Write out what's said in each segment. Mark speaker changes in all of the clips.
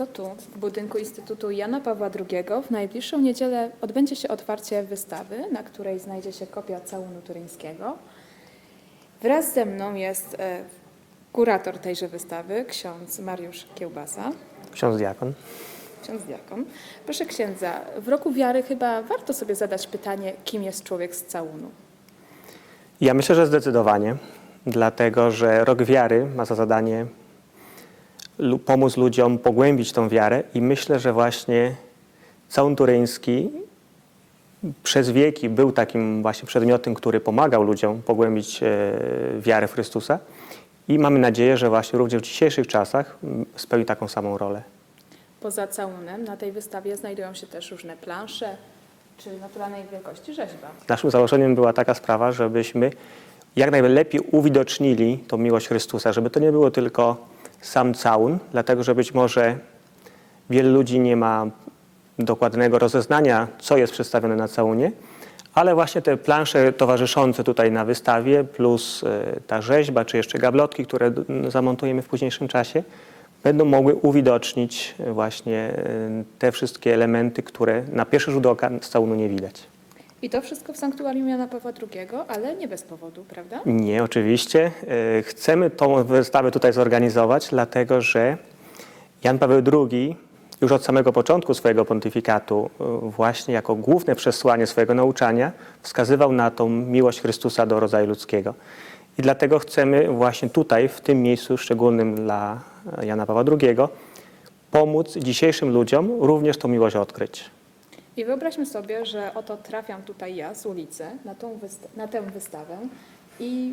Speaker 1: To tu, w budynku Instytutu Jana Pawła II, w najbliższą niedzielę odbędzie się otwarcie wystawy, na której znajdzie się kopia całunu turyńskiego. Wraz ze mną jest e, kurator tejże wystawy, ksiądz Mariusz Kiełbasa,
Speaker 2: Ksiądz diakon.
Speaker 1: ksiądz diakon. Proszę księdza, w roku wiary chyba warto sobie zadać pytanie, kim jest człowiek z całunu.
Speaker 2: Ja myślę, że zdecydowanie, dlatego że rok wiary ma za zadanie pomóc ludziom pogłębić tą wiarę i myślę, że właśnie całun turyński przez wieki był takim właśnie przedmiotem, który pomagał ludziom pogłębić e, wiarę w Chrystusa i mamy nadzieję, że właśnie również w dzisiejszych czasach spełni taką samą rolę.
Speaker 1: Poza całunem na tej wystawie znajdują się też różne plansze czy naturalnej wielkości rzeźba.
Speaker 2: Naszym założeniem była taka sprawa, żebyśmy jak najlepiej uwidocznili tą miłość Chrystusa, żeby to nie było tylko sam całun, dlatego że być może wielu ludzi nie ma dokładnego rozeznania, co jest przedstawione na całunie, ale właśnie te plansze towarzyszące tutaj na wystawie, plus e, ta rzeźba, czy jeszcze gablotki, które zamontujemy w późniejszym czasie, będą mogły uwidocznić właśnie e, te wszystkie elementy, które na pierwszy rzut oka z całunu nie widać.
Speaker 1: I to wszystko w sanktuarium Jana Pawła II, ale nie bez powodu, prawda?
Speaker 2: Nie, oczywiście. E, Chcemy tą wystawę tutaj zorganizować, dlatego że Jan Paweł II już od samego początku swojego pontyfikatu, e, właśnie jako główne przesłanie swojego nauczania, wskazywał na tą miłość Chrystusa do rodzaju ludzkiego. I dlatego chcemy właśnie tutaj, w tym miejscu szczególnym dla Jana Pawła II, pomóc dzisiejszym ludziom również tą miłość odkryć.
Speaker 1: I wyobraźmy sobie, że oto trafiam tutaj ja z ulicy na, tą wysta- na tę wystawę i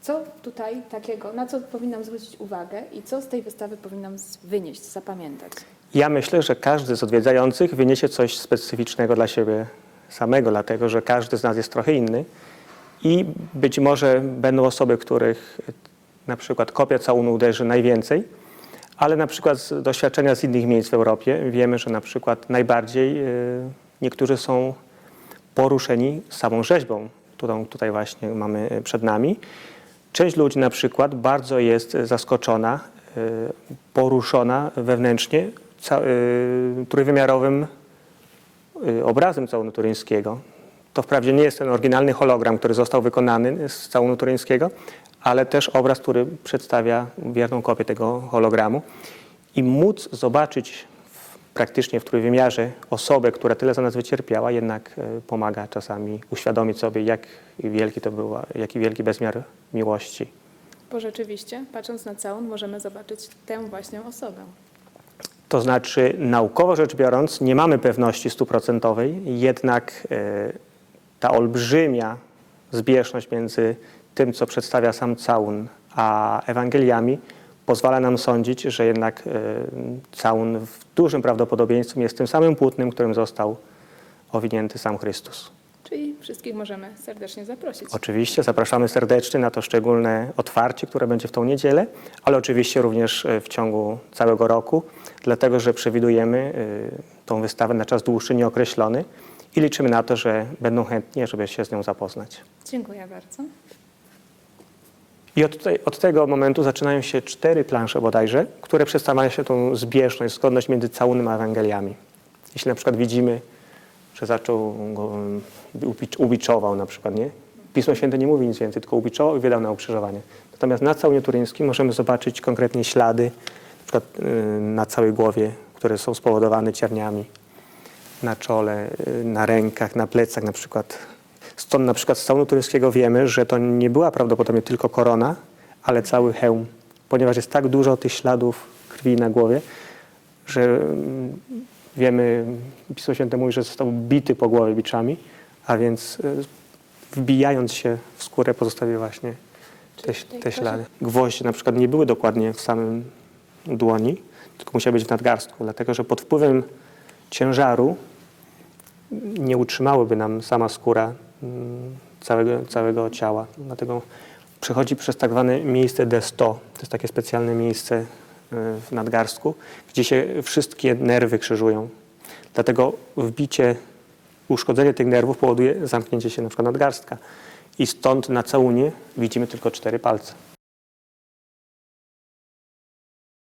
Speaker 1: co tutaj takiego, na co powinnam zwrócić uwagę i co z tej wystawy powinnam wynieść, zapamiętać?
Speaker 2: Ja myślę, że każdy z odwiedzających wyniesie coś specyficznego dla siebie samego, dlatego że każdy z nas jest trochę inny i być może będą osoby, których na przykład kopia całunu uderzy najwięcej, ale na przykład z doświadczenia z innych miejsc w Europie wiemy, że na przykład najbardziej y, niektórzy są poruszeni samą rzeźbą, którą tutaj właśnie mamy przed nami. Część ludzi na przykład bardzo jest zaskoczona, y, poruszona wewnętrznie y, trójwymiarowym y, obrazem całunu turyńskiego. To wprawdzie nie jest ten oryginalny hologram, który został wykonany z całunu turyńskiego, ale też obraz, który przedstawia wierną kopię tego hologramu. I móc zobaczyć w, praktycznie w trójwymiarze osobę, która tyle za nas wycierpiała, jednak y, pomaga czasami uświadomić sobie, jak wielki to był, jaki wielki bezmiar miłości.
Speaker 1: Bo rzeczywiście, patrząc na całun, możemy zobaczyć tę właśnie osobę.
Speaker 2: To znaczy, naukowo rzecz biorąc, nie mamy pewności stuprocentowej, jednak e, ta olbrzymia zbieżność między tym, co przedstawia sam całun, a Ewangeliami pozwala nam sądzić, że jednak e, całun w dużym prawdopodobieństwie jest tym samym płótnem, którym został owinięty sam Chrystus.
Speaker 1: Czyli wszystkich możemy serdecznie zaprosić.
Speaker 2: Oczywiście zapraszamy serdecznie na to szczególne otwarcie, które będzie w tą niedzielę, ale oczywiście również e, w ciągu całego roku, dlatego że przewidujemy e, tą wystawę na czas dłuższy, nieokreślony i liczymy na to, że będą chętni, żeby się z nią zapoznać.
Speaker 1: Dziękuję bardzo.
Speaker 2: I od, tej, od tego momentu zaczynają się cztery plansze bodajże, które przedstawiają się tą zbieżność, zgodność między całunem a Ewangeliami. Jeśli na przykład widzimy, że zaczął go, ubicz- ubiczował na przykład, nie? Pismo Święte nie mówi nic więcej, tylko ubiczował i wydał na ukrzyżowanie. Natomiast na całunie turyńskim możemy zobaczyć konkretnie ślady, na przykład y, na całej głowie, które są spowodowane cierniami, na czole, y, na rękach, na plecach na przykład. Stąd na przykład z całunu turyńskiego wiemy, że to nie była prawdopodobnie tylko korona, ale cały hełm, ponieważ jest tak dużo tych śladów krwi na głowie, że mm, wiemy, Pismo Święte mówi, że został bity po głowie biczami, a więc y, wbijając się w skórę pozostawił właśnie te, te ślady. Gwoździe na przykład nie były dokładnie w samym dłoni, tylko musiały być w nadgarstku, dlatego że pod wpływem ciężaru nie utrzymałyby nam sama skóra mm, całego, całego ciała. Dlatego przechodzi przez tak zwane miejsce D100. To jest takie specjalne miejsce y, w nadgarstku, gdzie się wszystkie nerwy krzyżują. Dlatego wbicie, uszkodzenie tych nerwów powoduje zamknięcie się na przykład nadgarstka. I stąd na całunie widzimy tylko cztery palce.